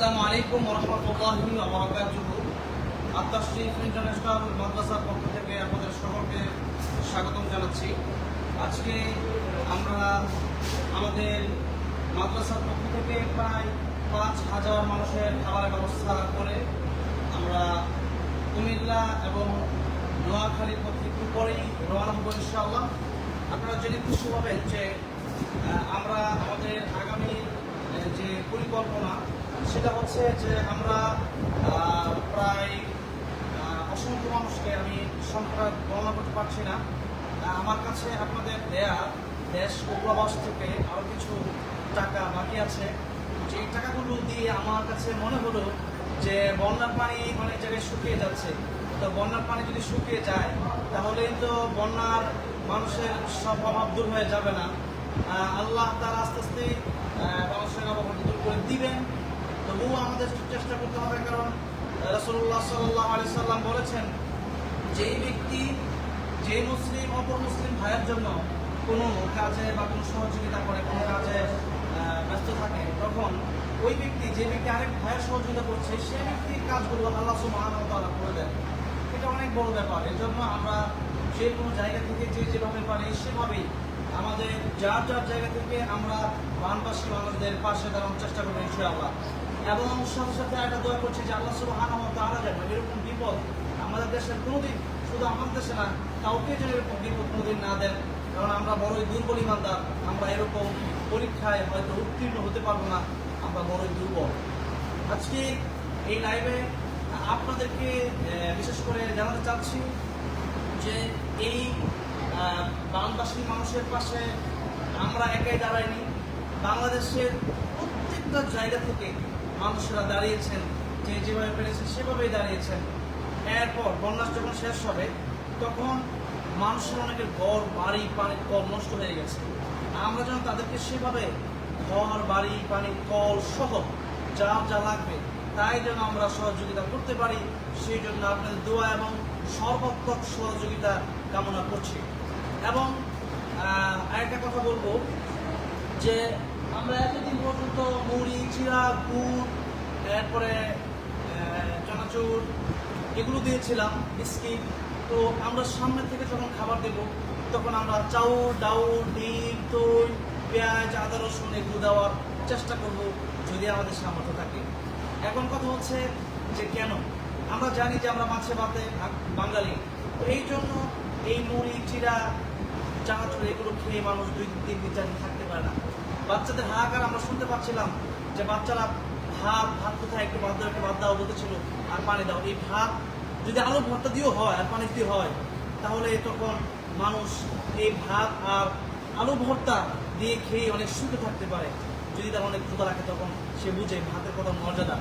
আসসালামু আলাইকুম রহমতুল্লাহি ওবরাকাতুহু আত্মাশরীফ ইন্টারন্যাশনাল মাদ্রাসার পক্ষ থেকে আপনাদের সকলকে স্বাগতম জানাচ্ছি। আজকে আমরা আমাদের মাদ্রাসার পক্ষ থেকে প্রায় পাঁচ হাজার মানুষের খাবারের ব্যবস্থা করে আমরা কুমিল্লা এবং নোয়াখালীর পথে একটু পরেই রওনা হব ইনশাআল্লাহ। আপনারা জেনে খুশি হবেন যে আমরা আমাদের আগামী আহ, যে পরিকল্পনা সেটা হচ্ছে যে আমরা প্রায় অসংখ্য মানুষকে আমি সংখ্যা গণনা করতে পারছি না। আমার কাছে আপনাদের দেয়া দেশ ও প্রবাস থেকে আরও কিছু টাকা বাকি আছে। যে টাকাগুলো দিয়ে আমার কাছে মনে হলো যে বন্যার পানি অনেক জায়গায় শুকিয়ে যাচ্ছে। তো বন্যার পানি যদি শুকিয়ে যায় তাহলে তো বন্যার মানুষের সব অভাব দূর হয়ে যাবে না। আল্লাহ তার আস্তে আস্তে মানুষের অভাব দূর করে দিবেন। তবুও আমাদের চেষ্টা করতে হবে, কারণ রসুল্লাহ সাল্লাহ আলি সাল্লাম বলেছেন, যেই ব্যক্তি যে মুসলিম, অপর মুসলিম ভাইয়ের জন্য কোনো কাজে বা কোনো সহযোগিতা করে, কোনো কাজে ব্যস্ত থাকে, তখন ওই ব্যক্তি, যে ব্যক্তি আরেক ভাইয়ের সহযোগিতা করছে, সে ব্যক্তির কাজগুলো আল্লাহ তাআলা করে দেন। এটা অনেক বড় ব্যাপার। এর জন্য আমরা যে কোনো জায়গা থেকে যে যেভাবে পারি, সেভাবেই আমাদের যার যার জায়গা থেকে আমরা বানবাসী মানুষদের পাশে দাঁড়ানোর চেষ্টা করব, ইনশাআল্লাহ। এবং সাথে সাথে একটা দোয়া করছি যে আল্লাহ সুবহানাহু ওয়া তাআলা যেন এরকম বিপদ আমাদের দেশের কোনোদিন, শুধু আমাদের দেশে না, কাউকে যেন এরকম বিপদ কোনোদিন না দেন। কারণ আমরা বড়ই দুর্বল ইমানদার, আমরা এরকম পরীক্ষায় হয়তো উত্তীর্ণ হতে পারব না, আমরা বড়ই দুর্বল। আজকে এই লাইভে আপনাদেরকে বিশেষ করে জানাতে চাচ্ছি যে এই বাংলাদেশি মানুষের পাশে আমরা একাই দাঁড়াইনি। বাংলাদেশের প্রত্যেকটা জায়গা থেকে মানুষেরা দাঁড়িয়েছেন, যে যেভাবে পেরেছেন সেভাবেই দাঁড়িয়েছেন। এরপর বন্যা যখন শেষ হবে, তখন মানুষের অনেকের ঘর, বাড়ি পানির কল নষ্ট হয়ে গেছে। আমরা যেন তাদেরকে সেভাবে ঘর, বাড়ি পানির কল সহ যা যা লাগবে, তাই যেন আমরা সহযোগিতা করতে পারি, সেই জন্য আপনাদের দোয়া এবং সর্বাত্মক সহযোগিতা কামনা করছি। এবং আরেকটা কথা বলব যে আমরা এতদিন পর্যন্ত মুড়ি চিরা গুড় এরপরে চানাচুর এগুলো দিয়েছিলাম, বিস্কিট। তো আমরা সামনে থেকে যখন খাবার দেব, তখন আমরা চাউল, ডাউল, ডিম, দই, পেঁয়াজ, আদা, রসুন এগুলো দেওয়ার চেষ্টা করব যদি আমাদের সামর্থ্য থাকে। এখন কথা হচ্ছে যে কেন? আমরা জানি যে আমরা মাছে ভাতে বাঙালি। তো এই জন্য এই মুড়ি চিরা চানাচুর এগুলো খেয়ে মানুষ দুই তিন দিন, চার থাকতে পারে না। বাচ্চাদের হাহাকার আমরা শুনতে পাচ্ছিলাম যে বাচ্চারা ভাত ভাত কোথায়? একটু ভাত দাও, একটু ভাত দাও বলতেছিল আর পানি দাও। এই ভাত যদি আলু ভর্তা দিয়েও হয়, আর পানি দিয়ে হয়, তাহলে তখন মানুষ এই ভাত আর আলু ভর্তা দিয়ে খেয়ে অনেক সুখে থাকতে পারে। যদি তার অনেক ক্ষুদা রাখে তখন সে বুঝে ভাতের কত মর্যাদা।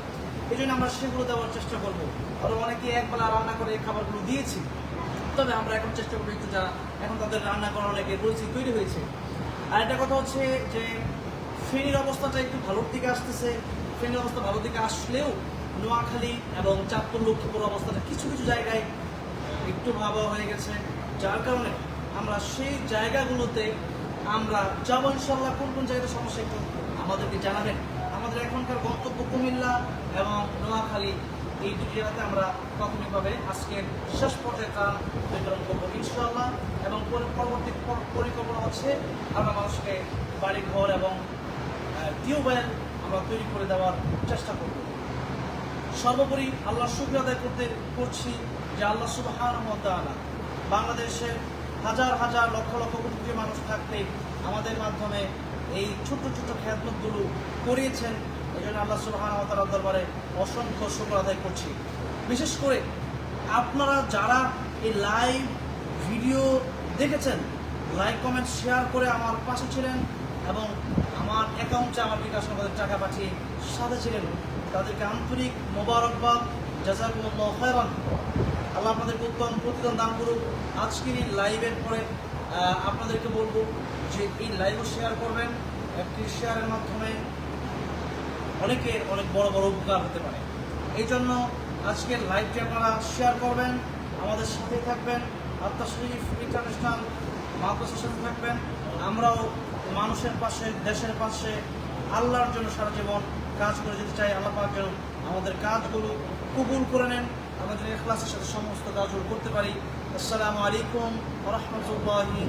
এই জন্য আমরা সেগুলো দেওয়ার চেষ্টা করব। আরও অনেকে একবেলা রান্না করে এই খাবারগুলো দিয়েছি। তবে আমরা এখন চেষ্টা করব একটু যারা এখন তাদের রান্না করার অনেকে পরিস্থিতি তৈরি হয়েছে। আর একটা কথা হচ্ছে যে ফেনীর অবস্থাটা একটু ভালোর দিকে আসতেছে। ফেনীর অবস্থা ভালোর দিকে আসলেও নোয়াখালী এবং চাঁদপুর, লক্ষ্মীপুর অবস্থাটা কিছু কিছু জায়গায় একটু ভাবা হয়ে গেছে। যার কারণে আমরা সেই জায়গাগুলোতে আমরা যাব ইনশাল্লাহ কোন কোন জায়গাতে সমস্যা একটু আমাদেরকে জানাবেন। আমাদের এখনকার গন্তব্য কুমিল্লা এবং নোয়াখালী, এই দুটি জায়গাতে আমরা প্রাথমিকভাবে আজকের শেষ পর্যায়ে ত্রাণ বিতরণ করব ইনশাল্লাহ এবং পর- পরবর্তী পর- পরিকল্পনা হচ্ছে আমরা মানুষকে বাড়ি ঘর এবং টিউবওয়েল আমরা তৈরি করে দেওয়ার চেষ্টা করব। সর্বোপরি আল্লাহ শুক্র আদায় করতে করছি যে আল্লাহ সুবাহান বাংলাদেশের হাজার হাজার লক্ষ লক্ষ কোটি মানুষ থাকতে আমাদের মাধ্যমে এই ছোট্ট ছোট্ট খেদমতগুলো করিয়েছেন। এই জন্য আল্লাহ সুবাহান দরবারে অসংখ্য শুক্র আদায় করছি। বিশেষ করে আপনারা যারা এই লাইভ ভিডিও দেখেছেন, লাইক, কমেন্ট, শেয়ার করে আমার পাশে ছিলেন এবং আমার অ্যাকাউন্টে আমার বিকাশ আমাদের টাকা পাঠিয়ে সাথে ছিলেন তাদেরকে আন্তরিক মোবারকবাদ, জাজাকুমুল্লাহ খয়রান। আল্লাহ আপনাদেরকে উত্তম প্রতিদান দান করুক। আজকের এই লাইভের পরে আপনাদেরকে বলব যে এই লাইভও শেয়ার করবেন। একটি শেয়ারের মাধ্যমে অনেকের অনেক বড় বড় উপকার হতে পারে। এই জন্য আজকের লাইভটি আপনারা শেয়ার করবেন, আমাদের সাথে থাকবেন। আত্মা শরীফ ইন্টারন্যাশনাল মাদ্রাসার সাথে থাকবেন। আমরাও মানুষের পাশে, দেশের পাশে, আল্লাহর জন্য সারা জীবন কাজ করে যেতে চাই, আল্লাহ পাক যেন আমাদের কাজগুলো কবুল করে নেন আমরা যেন এখলাসের সাথে সমস্ত কাজগুলো করতে পারি। আসসালামু আলাইকুম রহমতুল্লাহি